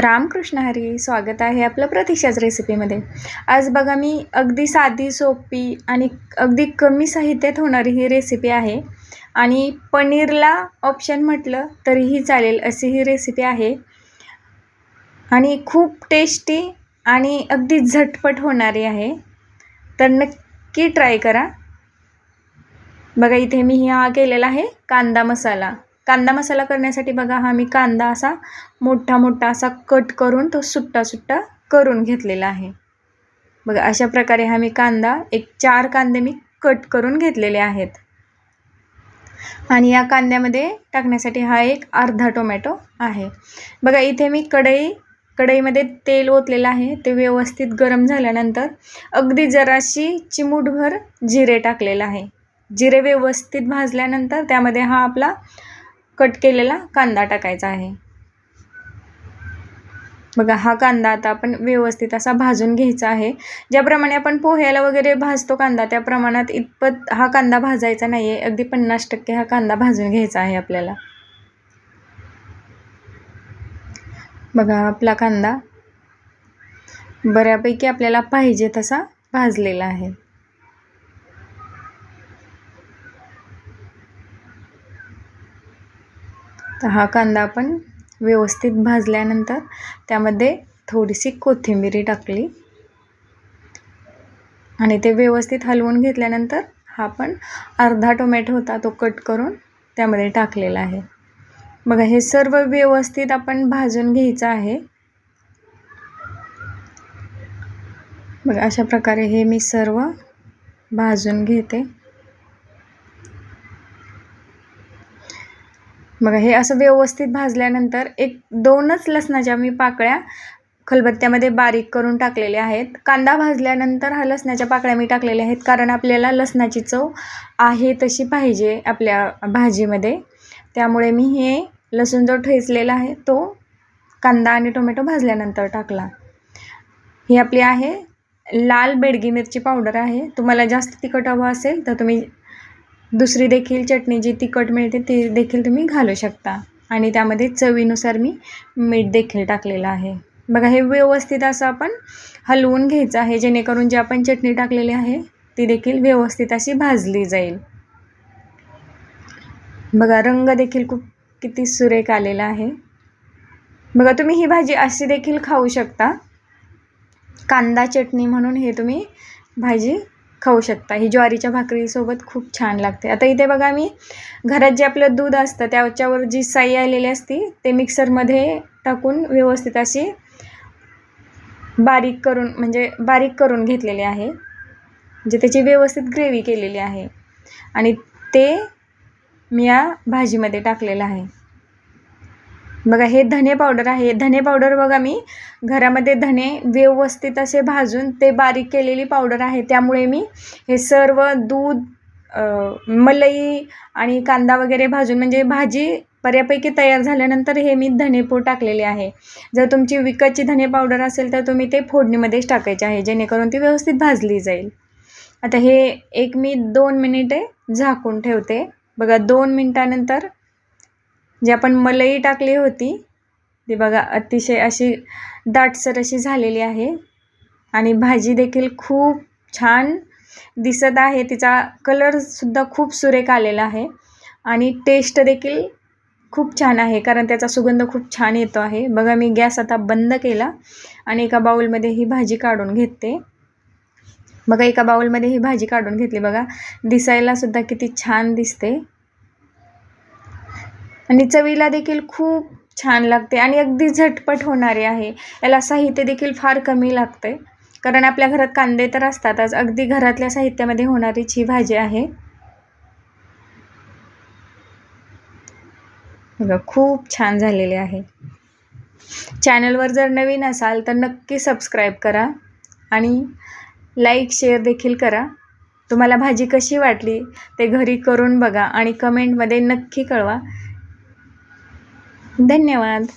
रामकृष्ण हरी स्वागत आहे आपलं प्रतीक्षाच रेसिपीमध्ये आज बघा मी अगदी साधी सोपी आणि अगदी कमी साहित्यात होणारी ही रेसिपी आहे. आणि पनीरला ऑप्शन म्हटलं तरीही चालेल अशी ही रेसिपी आहे. आणि खूप टेस्टी आणि अगदी झटपट होणारी आहे. तर नक्की ट्राय करा. बघा इथे मी हा केलेला आहे कांदा मसाला. कांदा मसाला करण्यासाठी बघा हा मी कांदा असा मोठा मोठा असा कट करून तो सुट्टा सुट्टा करून घेतलेला आहे. बघा अशा प्रकारे हा मी कांदा एक चार कांदे मी कट करून घेतलेले आहेत. आणि या कांद्यामध्ये टाकण्यासाठी हा एक अर्धा टोमॅटो आहे. बघा इथे मी कढई कढईमध्ये तेल ओतलेलं आहे. ते व्यवस्थित गरम झाल्यानंतर अगदी जराशी चिमूटभर जिरे टाकलेलं आहे. जिरे व्यवस्थित भाजल्यानंतर त्यामध्ये हा आपला कट केलेला कांदा टाकायचा आहे. बघा हा कांदा आता आपण व्यवस्थित असा भाजून घ्यायचा आहे. ज्याप्रमाणे आपण पोह्याला वगैरे भाजतो कांदा त्या प्रमाणात इतपत हा कांदा भाजायचा नाही आहे अगदी पन्नास टक्के हा कांदा भाजून घ्यायचा आहे आपल्याला. बघा आपला कांदा बऱ्यापैकी आपल्याला पाहिजे तसा भाजलेला आहे. तर हा कांदा आपण व्यवस्थित भाजल्यानंतर त्यामध्ये थोडीशी कोथिंबिरी टाकली. आणि ते व्यवस्थित हलवून घेतल्यानंतर हा पण अर्धा टोमॅटो होता तो कट करून त्यामध्ये टाकलेला आहे. बघा हे सर्व व्यवस्थित आपण भाजून घ्यायचं आहे. बघा अशा प्रकारे हे मी सर्व भाजून घेते. बघा हे असं व्यवस्थित भाजल्यानंतर एक दोनच लसणाच्या मी पाकळ्या खलबत्त्यामध्ये बारीक करून टाकलेल्या आहेत. कांदा भाजल्यानंतर हा लसणाच्या पाकळ्या मी टाकलेल्या आहेत कारण आपल्याला लसणाची चव आहे तशी पाहिजे आपल्या भाजीमध्ये. त्यामुळे मी हे लसूण जो ठेचलेला आहे तो कांदा आणि टोमॅटो भाजल्यानंतर टाकला. ही आपली आहे लाल बेडगी मिरची पावडर आहे. तुम्हाला जास्त तिखट हवं असेल तर तुम्ही दुसरी देखील चटणी जी तिखट मिळते ती देखील तुम्ही घालू शकता. आणि त्यामध्ये चवीनुसार मी मीठ देखील टाकलेलं आहे. बघा हे व्यवस्थित असं आपण हलवून घ्यायचं आहे जेणेकरून जी आपण चटणी टाकलेली आहे ती देखील व्यवस्थित अशी भाजली जाईल. बघा रंग देखील खूप किती सुरेख आलेला आहे. बघा तुम्ही ही भाजी अशी देखील खाऊ शकता. कांदा चटणी म्हणून हे तुम्ही भाजी खाऊ शकता. ही ज्वारीच्या भाकरीसोबत खूप छान लागते. आता इथे बघा मी घरात जे आपलं दूध असतं त्याच्यावर जी साई आलेली असती ते मिक्सरमध्ये टाकून व्यवस्थित अशी बारीक करून म्हणजे बारीक करून घेतलेले आहे. म्हणजे त्याची व्यवस्थित ग्रेव्ही केलेली आहे. आणि ते मी या भाजीमध्ये टाकलेलं आहे. बघा हे धने पावडर आहे. धने पावडर बघा मी घरामध्ये धने व्यवस्थित असे भाजून ते बारीक केलेली पावडर आहे. त्यामुळे मी हे सर्व दूध मलई आणि कांदा वगैरे भाजून म्हणजे भाजी बऱ्यापैकी तयार झाल्यानंतर हे मी धनेपूड टाकलेले आहे. जर तुमची विकतची धने पावडर असेल तर तुम्ही ते फोडणीमध्येच टाकायचे आहे जेणेकरून ती व्यवस्थित भाजली जाईल. आता हे एक मी दोन मिनिटे झाकून ठेवते. बघा दोन मिनटानंतर जी आपण मलई टाकली होती ती बघा अतिशय अशी दाटसर अशी झालेली आहे. आणि भाजी देखील खूप छान दिसत आहे. तिचा कलरसुद्धा खूप सुरेख आलेला आहे. आणि टेस्ट देखील खूप छान आहे कारण त्याचा सुगंध खूप छान येतो आहे. बघा मी गॅस आता बंद केला आणि एका बाऊलमध्ये ही भाजी काढून घेते. बघा एका बाऊलमध्ये ही भाजी काढून घेतली. बघा दिसायलासुद्धा किती छान दिसते. आणि चवीला देखील खूप छान लागते आणि अगदी झटपट होणारे आहे. याला साहित्य देखील फार कमी लागते. कारण आपल्या घरात कांदे तर असतातच अगदी घरातल्या साहित्यामध्ये होणारीच ही भाजी आहे. बघा खूप छान झालेले आहे. चॅनलवर जर नवीन असाल तर नक्की सबस्क्राईब करा आणि लाईक शेअर देखील करा. तुम्हाला भाजी कशी वाटली ते घरी करून बघा आणि कमेंटमध्ये नक्की कळवा. धन्यवाद